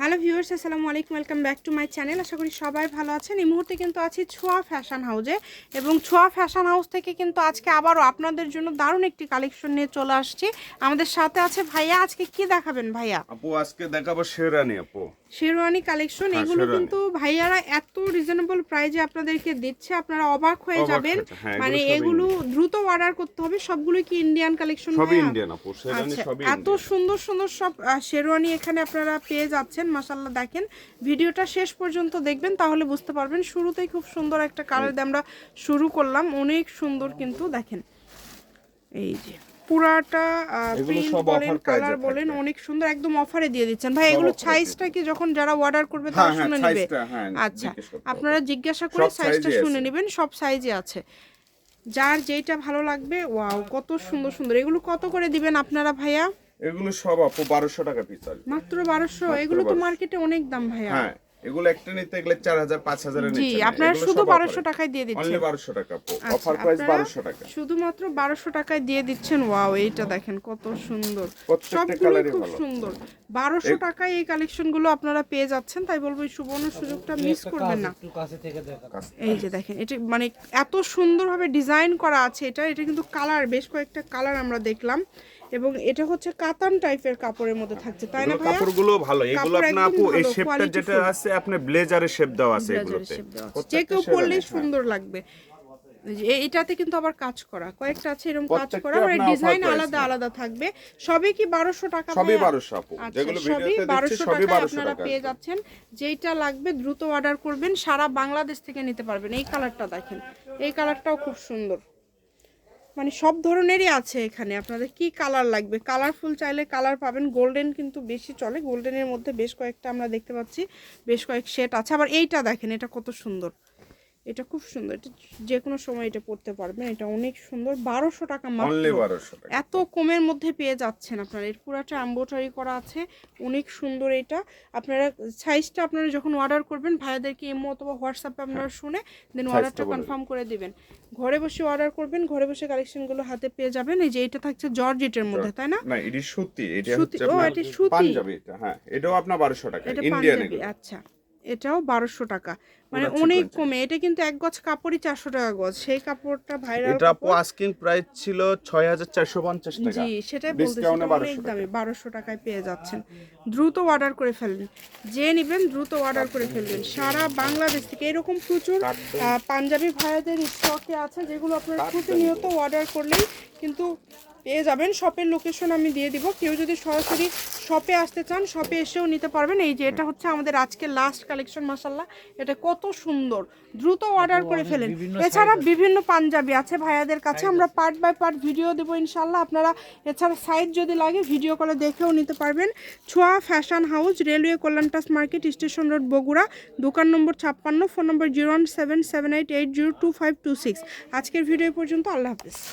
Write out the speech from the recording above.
Hello viewers আসসালামু আলাইকুম welcome back to my channel. আশা করি সবাই ভালো আছেন। এই মুহূর্তে কিন্তু আছি ছোঁয়া ফ্যাশন হাউজে এবং ছোঁয়া ফ্যাশন হাউস থেকে কিন্তু আজকে আবারও আপনাদের জন্য দারুণ একটি কালেকশন নিয়ে চলে আসছি। আমাদের সাথে আছে ভাইয়া আজকে কি দেখাবেন ভাইয়া? আপু আজকে দেখাবো শেরানি আপু। শেরওয়ানি কালেকশন হ্যাঁ, এগুলো কিন্তু ভাইয়ারা এত রিজনেবল প্রাইজে আপনাদেরকে দিচ্ছে আপনারা অবাক হয়ে যাবেন। হ্যাঁ, মানে এগুলো দ্রুত অর্ডার করতে হবে সবগুলো কি ইন্ডিয়ান কালেকশন সবই ইন্ডিয়ান আপু। শেরানি আচ্ছা সবই এত সুন্দর সুন্দর সব শেরওয়ানি এখানে আপনারা পেয়ে যাচ্ছেন। মাসাল্লাহ দেখেন। ভিডিওটা শেষ পর্যন্ত দেখবেন তাহলে বুঝতে পারবেন শুরুতেই খুব সুন্দর একটা কালার দিয়ে আমরা শুরু করলাম। অনেক সুন্দর কিন্তু দেখেন। এই যে পুরাটা প্রিন্ট বলেন কালার বলেন অনেক সুন্দর একদম অফারে দিয়ে দিচ্ছেন। ভাই এগুলো সাইজটা কি যখন যারা অর্ডার করবে হ্যাঁ তারা হ্যাঁ শুনে নেবে। হ্যাঁ আচ্ছা। আপনারা জিজ্ঞাসা করে সাইজটা শুনে নেবেন সব সাইজে আছে। যার যেটা ভালো লাগবে ওয়াও কত সুন্দর সুন্দর। এগুলো কত করে দিবেন আপনারা ভাইয়া? এগুলো সব আপু বারোশো টাকা পিস আসবে মাত্র বারোশো? এগুলো তো মার্কেটে অনেক দাম ভাইয়া। হ্যাঁ এগুলো একটা নিতে গেলে চার হাজার পাঁচ হাজারের জি নিচে আপনারা শুধু বারোশো টাকায় দিয়ে দিচ্ছেন। অনলি বারোশো টাকা আচ্ছা, অফার প্রাইস বারোশো টাকা। শুধুমাত্র বারোশো টাকায় দিয়ে দিচ্ছেন। ওয়াও এইটা দেখেন কত সুন্দর। প্রত্যেকটা সবগুলো খুব সুন্দর। বারোশো টাকায় এই কালেকশনগুলো আপনারা পেয়ে যাচ্ছেন। তাই বলব এই সুবর্ণ সুযোগটা মিস করবেন না। এই যে দেখেন। এটা মানে এত সুন্দরভাবে ডিজাইন করা আছে এটা। এটা কিন্তু কালার বেশ কয়েকটা কালার আমরা দেখলাম। এবং এটা হচ্ছে কাতান টাইপের কাপড়ের মধ্যে থাকছে তাই না ভাইয়া? কাপড়গুলো ভালো এগুলো একদম আপু এই শেপটা যেটা আছে আপনি ব্লেজারের শেপ দেওয়া আছে এগুলোতে। যে কেউ হ্যাঁ। সুন্দর লাগবে। এটাতে কিন্তু আবার কাজ করা কয়েকটা আছে এরকম কাজ করা মানে ডিজাইন আলাদা আলাদা থাকবে। সবই কি বারোশো টাকা সবই ভাইয়া? বারোশো আপু আচ্ছা, যেগুলো ভিডিওতে বারোশো সবই টাকায় বারোশো আপনারা পেয়ে যাচ্ছেন। যেইটা লাগবে দ্রুত অর্ডার করবেন সারা বাংলাদেশ থেকে নিতে পারবেন। এই কালারটা দেখেন এই কালারটাও খুব সুন্দর। মানে সব ধরনেরই আছে এখানে। আপনাদের কি কালার লাগবে? কালারফুল চাইলে কালার পাবেন। গোল্ডেন কিন্তু বেশি চলে। গোল্ডেনের মধ্যে বেশ কয়েকটা আমরা দেখতে পাচ্ছি। বেশ কয়েক সেট আছে। আবার এইটা দেখেন, এটা কত সুন্দর। এটা খুব সুন্দর। এটা যে কোনো সময় এটা পড়তে পারবেন। এটা অনেক সুন্দর। বারোশো টাকা মাত্র। এত কমের মধ্যে পেয়ে যাচ্ছেন আপনারা। এর পুরাটা এম্বোটারি করা আছে। অনেক সুন্দর এটা। আপনারা সাইজটা আপনারা যখন অর্ডার করবেন ভাইয়াদেরকে এমো অথবা হোয়াটসঅ্যাপে আপনারা শুনে দেন অর্ডারটা কনফার্ম করে দিবেন। ঘরে বসে অর্ডার করবেন ঘরে বসে কালেকশনগুলো হাতে পেয়ে যাবেন। এই যে এটা থাকছে জর্জেটের মধ্যে তাই না? না এটি সুতি। এটা সুতি, হচ্ছে ও, এটি সুতি। পাঞ্জাবি এটা হ্যাঁ। এটাও আপনার বারোশো টাকা ইন্ডিয়ান আচ্ছা। এটাও বারোশো টাকা। মানে অনেক কমে। এটা কিন্তু এক গজ কাপড়ই চারশো টাকা গজ। সেই কাপড়টা ভাইরাল এটা আপু আস্কিং প্রাইস ছিল ছয় হাজার চারশো পঞ্চাশ টাকা। জি সেটাই বলতেছি। অনেক দামে বারোশো টাকায় পেয়ে যাচ্ছেন। দ্রুত অর্ডার করে ফেলবেন। যে নেবেন দ্রুত অর্ডার করে ফেলবেন। সারা বাংলাদেশ থেকে এরকম প্রচুর পাঞ্জাবি ভাইয়াদের স্টকে আছে যেগুলো আপনারা প্রতিনিয়ত অর্ডার করলেই কিন্তু পেয়ে যাবেন। শপের লোকেশন আমি দিয়ে দিব। কেউ যদি সরাসরি শপে আসতে চান শপে এসেও নিতে পারবেন। এই যে এটা হচ্ছে আমাদের আজকে লাস্ট কালেকশন মাসাল্লাহ এটা কত সুন্দর। দ্রুত অর্ডার করে ফেলেন। এছাড়া বিভিন্ন পাঞ্জাবি আছে ভাইয়াদের কাছে। আমরা পার্ট বাই পার্ট ভিডিও দেবো ইনশাল্লাহ আপনারা এছাড়া সাইজ যদি লাগে ভিডিও কলে দেখেও নিতে পারবেন। ছোয়া ফ্যাশন হাউস রেলওয়ে কল্যাণটাস মার্কেট স্টেশন রোড বগুড়া। দোকান নম্বর ছাপ্পান্ন phone number zero one seven seven eight eight zero two five two six আজকের ভিডিও পর্যন্ত। আল্লাহ হাফিজ।